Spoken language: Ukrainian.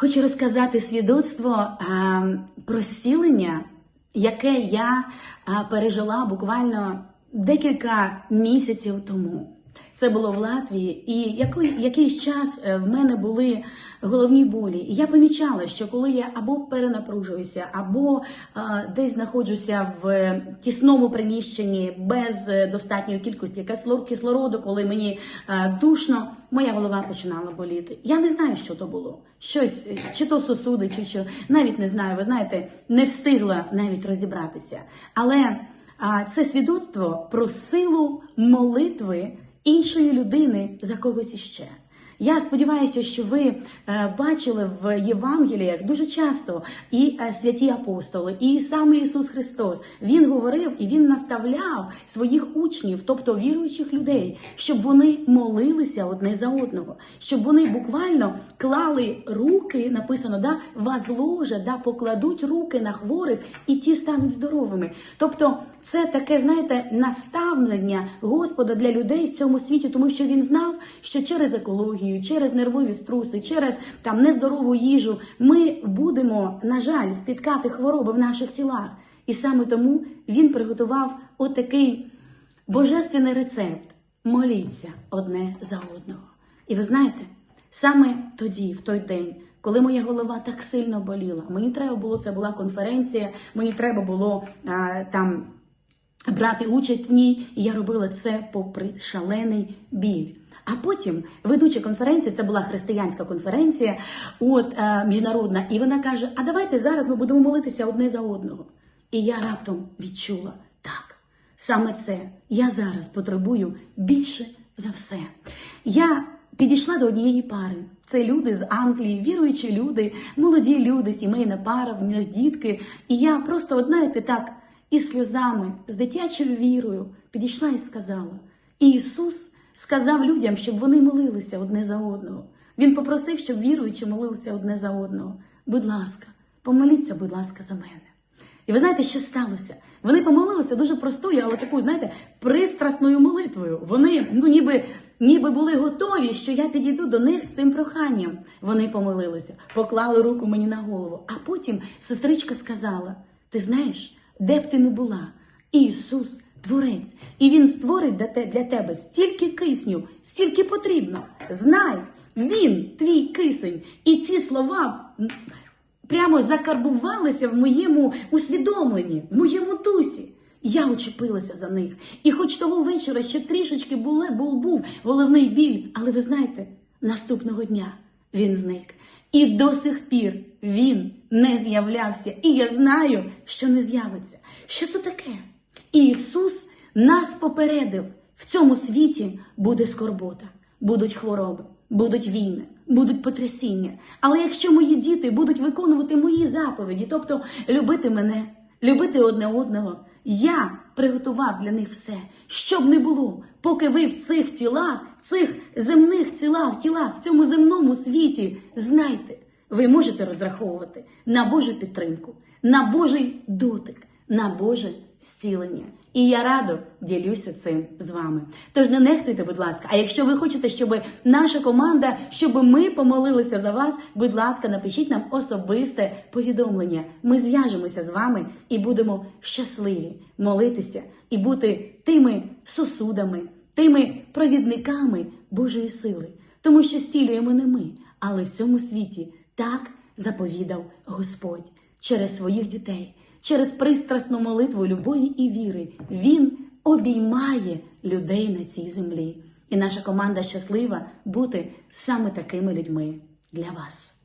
Хочу розказати свідоцтво а, про зцілення, яке я а, пережила буквально декілька місяців тому. Це було в Латвії, і який, якийсь час е, в мене були головні болі. І я помічала, що коли я або перенапружуюся, або а, десь знаходжуся в тісному приміщенні без е, достатньої кількості кислор- кислороду, коли мені е, душно, моя голова починала боліти. Я не знаю, що то було. Щось, е, чи то сосуди, чи що. Навіть не знаю. Ви знаєте, не встигла навіть розібратися. Але а, це свідоцтво про силу молитви іншої людини за когось іще. Я сподіваюся, що ви е, бачили в Євангеліях дуже часто і е, святі апостоли, і сам Ісус Христос. Він говорив і він наставляв своїх учнів, тобто віруючих людей, щоб вони молилися одне за одного, щоб вони буквально клали руки, написано, да, возложа, да, покладуть руки на хворих, і ті стануть здоровими. Тобто, це таке, знаєте, наставлення Господа для людей в цьому світі, тому що він знав, що через екологію, через нервові струси, через там нездорову їжу ми будемо, на жаль, спіткати хвороби в наших тілах. І саме тому він приготував отакий божественний рецепт: моліться одне за одного. І ви знаєте, саме тоді, в той день, коли моя голова так сильно боліла, мені треба було, це була конференція, мені треба було а, там брати участь в ній, і я робила це попри шалений біль. А потім ведуча конференції, це була християнська конференція, от е, міжнародна, і вона каже: А давайте зараз ми будемо молитися одне за одного. І я раптом відчула так. Саме це я зараз потребую більше за все. Я підійшла до однієї пари. Це люди з Англії, віруючі люди, молоді люди, сімейна пара, в них дітки. І я просто, от знаєте, так, із сльозами, з дитячою вірою підійшла і сказала: Ісус сказав людям, щоб вони молилися одне за одного. Він попросив, щоб віруючі молилися одне за одного. Будь ласка, помоліться, будь ласка, за мене. І ви знаєте, що сталося? Вони помолилися дуже простою, але такою, знаєте, пристрасною молитвою. Вони, ну ніби, ніби були готові, що я підійду до них з цим проханням. Вони помолилися, поклали руку мені на голову. А потім сестричка сказала: Ти знаєш, де б ти не була, Ісус творець, і Він створить для тебе стільки кисню, стільки потрібно. Знай, Він твій кисень. І ці слова прямо закарбувалися в моєму усвідомленні, в моєму дусі. Я учепилася за них. І хоч того вечора ще трішечки буле, був, був головний біль, але ви знаєте, наступного дня він зник. І до сих пір він не з'являвся. І я знаю, що не з'явиться. Що це таке? Ісус нас попередив: в цьому світі буде скорбота, будуть хвороби, будуть війни, будуть потрясіння. Але якщо мої діти будуть виконувати мої заповіді, тобто любити мене, любити одне одного, я приготував для них все, щоб не було, поки ви в цих тілах, в цих земних тілах, тілах, в цьому земному світі, знайте, ви можете розраховувати на Божу підтримку, на Божий дотик, на Боже зцілення. І я радо ділюся цим з вами. Тож не нехтуйте, будь ласка. А якщо ви хочете, щоб наша команда, щоб ми помолилися за вас, будь ласка, напишіть нам особисте повідомлення. Ми зв'яжемося з вами і будемо щасливі молитися і бути тими сосудами, тими провідниками Божої сили. Тому що зцілюємо не ми, але в цьому світі так заповідав Господь через своїх дітей, через пристрасну молитву любові і віри. Він обіймає людей на цій землі. І наша команда щаслива бути саме такими людьми для вас.